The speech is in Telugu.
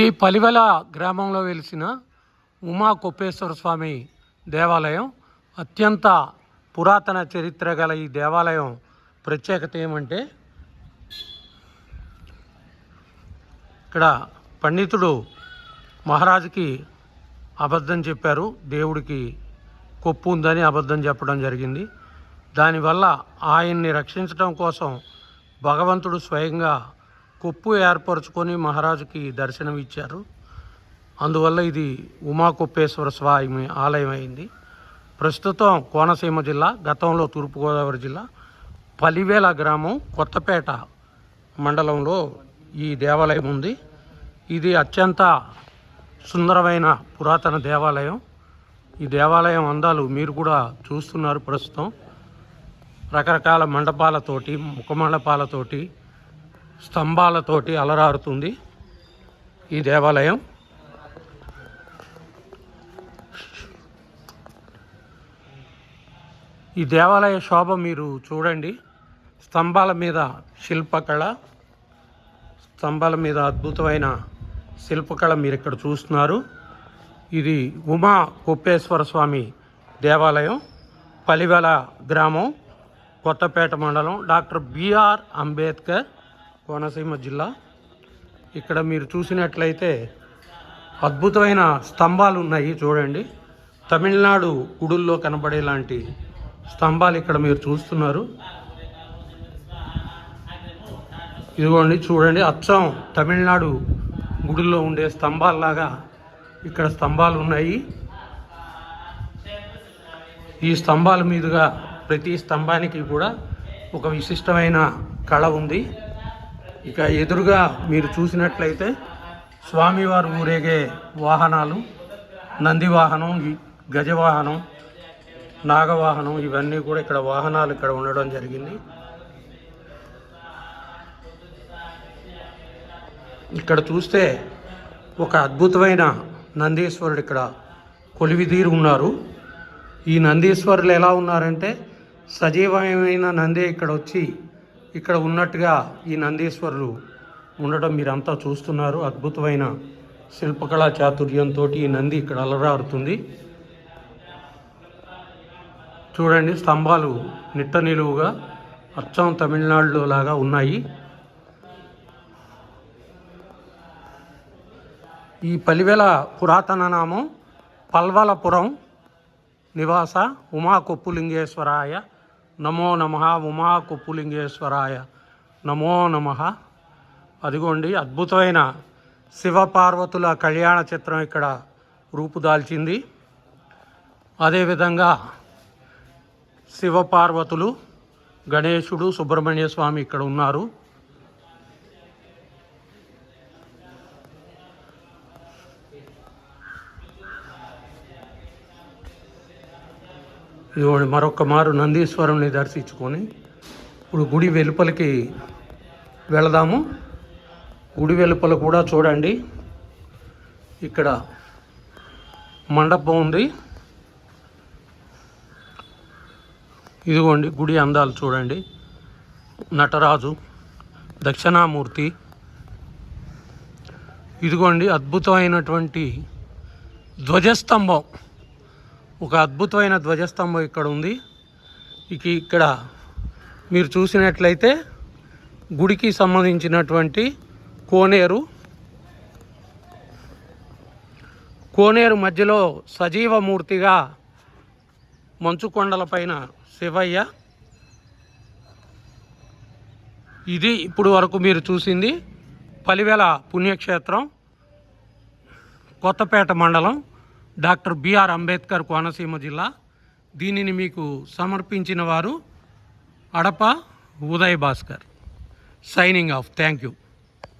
ఈ పలివెల గ్రామంలో వెలిసిన ఉమా కొప్పేశ్వర స్వామి దేవాలయం అత్యంత పురాతన చరిత్ర గల ఈ దేవాలయం ప్రత్యేకత ఏమంటే ఇక్కడ పండితుడు మహారాజుకి అబద్ధం చెప్పారు దేవుడికి కొప్పు ఉందని అబద్ధం చెప్పడం జరిగింది. దానివల్ల ఆయన్ని రక్షించడం కోసం భగవంతుడు స్వయంగా కొప్పు ఏర్పరచుకొని మహారాజుకి దర్శనం ఇచ్చారు అందువల్ల ఇది ఉమాకొప్పేశ్వర స్వామి ఆలయం అయింది. ప్రస్తుతం కోనసీమ జిల్లా గతంలో తూర్పుగోదావరి జిల్లా పలివేల గ్రామం కొత్తపేట మండలంలో ఈ దేవాలయం ఉంది. ఇది అత్యంత సుందరమైన పురాతన దేవాలయం. ఈ దేవాలయం అందాలు మీరు కూడా చూస్తున్నారు ప్రస్తుతం. రకరకాల మండపాలతోటి ముఖమండపాలతోటి స్తంభాలతోటి అలరారుతుంది ఈ దేవాలయం. ఈ దేవాలయ శోభ మీరు చూడండి. స్తంభాల మీద శిల్పకళ స్తంభాల మీద అద్భుతమైన శిల్పకళ మీరు ఇక్కడ చూస్తున్నారు. ఇది ఉమా కుప్పేశ్వర స్వామి దేవాలయం పలివెల గ్రామం కొత్తపేట మండలం డాక్టర్ బిఆర్ అంబేద్కర్ కోనసీమ జిల్లా. ఇక్కడ మీరు చూసినట్లయితే అద్భుతమైన స్తంభాలు ఉన్నాయి చూడండి. తమిళనాడు గుడుల్లో కనబడేలాంటి స్తంభాలు ఇక్కడ మీరు చూస్తున్నారు. ఇదిగోండి చూడండి అచ్చం తమిళనాడు గుడుల్లో ఉండే స్తంభాల్లాగా ఇక్కడ స్తంభాలు ఉన్నాయి. ఈ స్తంభాల మీదుగా ప్రతి స్తంభానికి కూడా ఒక విశిష్టమైన కళ ఉంది. ఇక ఎదురుగా మీరు చూసినట్లయితే స్వామివారు ఊరేగే వాహనాలు నంది వాహనం గజవాహనం నాగవాహనం ఇవన్నీ కూడా ఇక్కడ వాహనాలు ఇక్కడ ఉండడం జరిగింది. ఇక్కడ చూస్తే ఒక అద్భుతమైన నందీశ్వరుడు ఇక్కడ కొలివిదీరు ఉన్నారు. ఈ నందీశ్వరులు ఎలా ఉన్నారంటే సజీవమైన నందే ఇక్కడ వచ్చి ఇక్కడ ఉన్నట్టుగా ఈ నందీశ్వరులు ఉండడం మీరంతా చూస్తున్నారు. అద్భుతమైన శిల్పకళా చాతుర్యంతో ఈ నంది ఇక్కడ అలరారుతుంది. చూడండి స్తంభాలు నిట్ట నిలువుగా అచ్చం తమిళనాడులో లాగా ఉన్నాయి. ఈ పలివెల పురాతన నామం పల్వలపురం నివాస ఉమా కొప్పులింగేశ్వరాయ నమో నమ ఉమా కుప్పులింగేశ్వరాయ నమో నమ. అదిగోండి అద్భుతమైన శివపార్వతుల కళ్యాణ చిత్రం ఇక్కడ రూపుదాల్చింది. అదేవిధంగా శివపార్వతులు గణేశుడు సుబ్రహ్మణ్య స్వామి ఇక్కడ ఉన్నారు. ఇదిగోండి మరొక మారు నందీశ్వరంని దర్శించుకొని ఇప్పుడు గుడి వెలుపలికి వెళదాము. గుడి వెలుపల కూడా చూడండి. ఇక్కడ మండపం ఉంది. ఇదిగోండి గుడి అందాలు చూడండి. నటరాజు దక్షిణామూర్తి. ఇదిగోండి అద్భుతమైనటువంటి ధ్వజస్తంభం. ఒక అద్భుతమైన ధ్వజస్తంభం ఇక్కడ ఉంది. ఇక ఇక్కడ మీరు చూసినట్లయితే గుడికి సంబంధించినటువంటి కోనేరు. కోనేరు మధ్యలో సజీవమూర్తిగా మంచుకొండలపైన శివయ్య. ఇది ఇప్పుడు వరకు మీరు చూసింది. పలివేల పుణ్యక్షేత్రం కొత్తపేట మండలం. డాక్టర్ బిఆర్ అంబేద్కర్ కోనసీమ జిల్లా. దీనిని మీకు సమర్పించిన వారు Adapa Uday Bhaskar signing off thank you